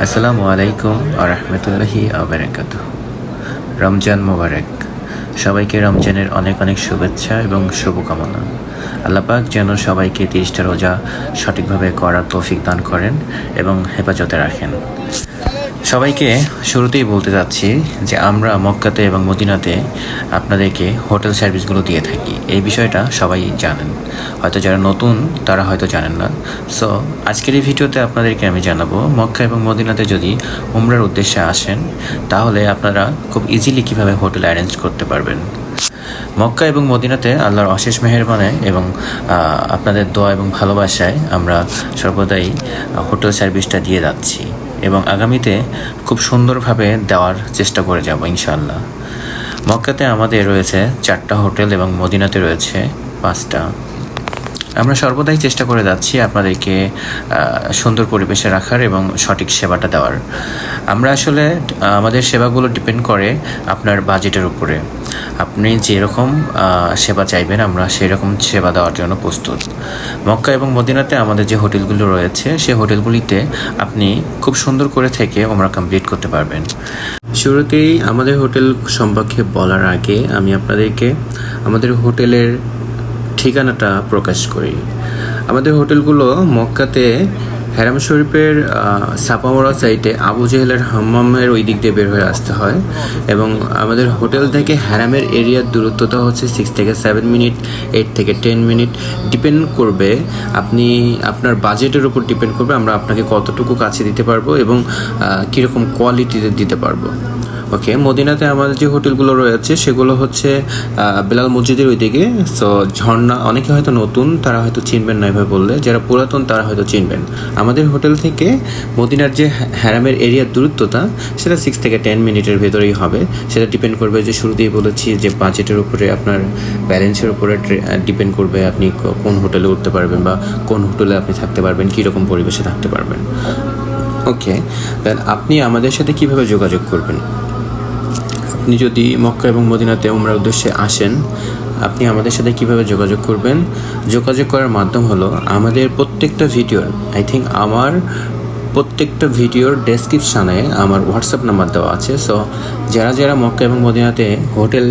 আসসালামু আলাইকুম আরহামতুল্লাহি আবরাকাত রমজান মোবারক। সবাইকে রমজানের অনেক অনেক শুভেচ্ছা এবং শুভকামনা। আল্লাপাক যেন সবাইকে তিরিশটা রোজা সঠিকভাবে করার তৌফিক দান করেন এবং হেফাজতে রাখেন। সবাইকে শুরুতেই বলতে যাচ্ছি যে আমরা মক্কাতে এবং মদিনাতে আপনাদেরকে হোটেল সার্ভিসগুলো দিয়ে থাকি। এই বিষয়টা সবাই জানেন। হয়তো যারা নতুন, তারা হয়তো জানেন না। সো আজকের এই ভিডিওতে আপনাদেরকে আমি জানাব, মক্কা এবং মদিনাতে যদি উমরার উদ্দেশ্যে আসেন, তাহলে আপনারা খুব ইজিলি কীভাবে হোটেল অ্যারেঞ্জ করতে পারবেন। মক্কা এবং মদিনাতে আল্লাহর অশেষ মেহেরবানে এবং আপনাদের দোয়া এবং ভালোবাসায় আমরা সর্বদাই হোটেল সার্ভিসটা দিয়ে যাচ্ছি। এবং আগামীতে খুব সুন্দরভাবে দেওয়ার চেষ্টা করে যাব ইনশাল্লাহ মক্কাতে আমাদের রয়েছে চারটা হোটেল এবং মদিনাতে রয়েছে পাঁচটা। আমরা সর্বদাই চেষ্টা করে যাচ্ছি আপনাদেরকে সুন্দর পরিবেশে রাখার এবং সঠিক সেবাটা দেওয়ার। আমরা আসলে আমাদের সেবাগুলো ডিপেন্ড করে আপনার বাজেটের উপরে। আপনি যেরকম সেবা চাইবেন, আমরা সেই রকম সেবা দেওয়ার জন্য প্রস্তুত। মক্কা এবং মদিনাতে আমাদের যে হোটেলগুলো রয়েছে, সেই হোটেলগুলিতে আপনি খুব সুন্দর করে থেকে আমরা কমপ্লিট করতে পারবেন। শুরুতেই আমাদের হোটেল সম্পর্কে বলার আগে আমি আপনাদেরকে, আমাদের হোটেলের ঠিকানাটা প্রকাশ করি। আমাদের হোটেলগুলো মক্কাতে হেরাম শরীফের সাপামোড়া সাইটে আবু জেহেলের হাম্মামের ওই দিক দিয়ে বের হয়ে আসতে হয় এবং আমাদের হোটেল থেকে হ্যারামের এরিয়ার দূরত্বটা হচ্ছে সিক্স থেকে সেভেন মিনিট এইট থেকে টেন মিনিট ডিপেন্ড করবে আপনি, আপনার বাজেটের উপর ডিপেন্ড করবে আমরা আপনাকে কতটুকু কাছে দিতে পারব এবং কীরকম কোয়ালিটিতে দিতে পারব। ওকে মদিনাতে আমাদের যে হোটেলগুলো রয়েছে, সেগুলো হচ্ছে বেলাল মসজিদের ওইদিকে। সো ঝর্ণা, অনেকে হয়তো নতুন, তারা হয়তো চিনবেন না এভাবে বললে। যারা পুরাতন, তারা হয়তো চিনবেন। আমাদের হোটেল থেকে মদিনার যে হ্যারামের এরিয়ার দূরত্বটা, সেটা সিক্স থেকে টেন মিনিটের ভেতরেই হবে। সেটা ডিপেন্ড করবে যে শুরুতেই বলেছি যে বাজেটের উপরে আপনার ব্যালেন্সের উপরে ডিপেন্ড করবে আপনি কোন হোটেলে উঠতে পারবেন বা কোন হোটেলে আপনি থাকতে পারবেন, কীরকম পরিবেশে থাকতে পারবেন। ওকে আপনি আমাদের সাথে কীভাবে যোগাযোগ করবেন? আপনি যদি মক্কা এবং মদিনাতে উমরার উদ্দেশ্যে আসেন, আপনি আমাদের সাথে কীভাবে যোগাযোগ করবেন? যোগাযোগ করার মাধ্যম হলো আমাদের প্রত্যেকটা ভিডিওর আই থিঙ্ক আমার প্রত্যেকটা ভিডিওর ডেসক্রিপশানে আমার হোয়াটসঅ্যাপ নাম্বার দেওয়া আছে। সো যারা যারা মক্কা এবং মদিনাতে হোটেল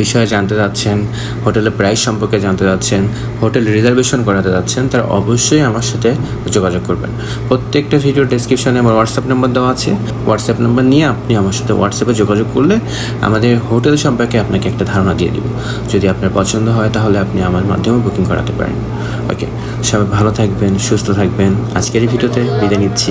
বিষয়ে জানতে চাচ্ছেন, হোটেলের প্রাইস সম্পর্কে জানতে চাচ্ছেন, হোটেল রিজার্ভেশন করাতে যাচ্ছেন তারা অবশ্যই আমার সাথে যোগাযোগ করবেন। প্রত্যেকটা ভিডিওর ডেসক্রিপশনে আমার হোয়াটসঅ্যাপ নাম্বার দেওয়া আছে। হোয়াটসঅ্যাপ নাম্বার নিয়ে আপনি আমার সাথে হোয়াটসঅ্যাপে যোগাযোগ করলে আমাদের হোটেল সম্পর্কে আপনাকে একটা ধারণা দিয়ে দিব। যদি আপনার পছন্দ হয়, তাহলে আপনি আমার মাধ্যমে বুকিং করাতে পারেন। ওকে সবাই ভালো থাকবেন, সুস্থ থাকবেন। আজকের এই ভিডিওতে বিদায় নিচ্ছি।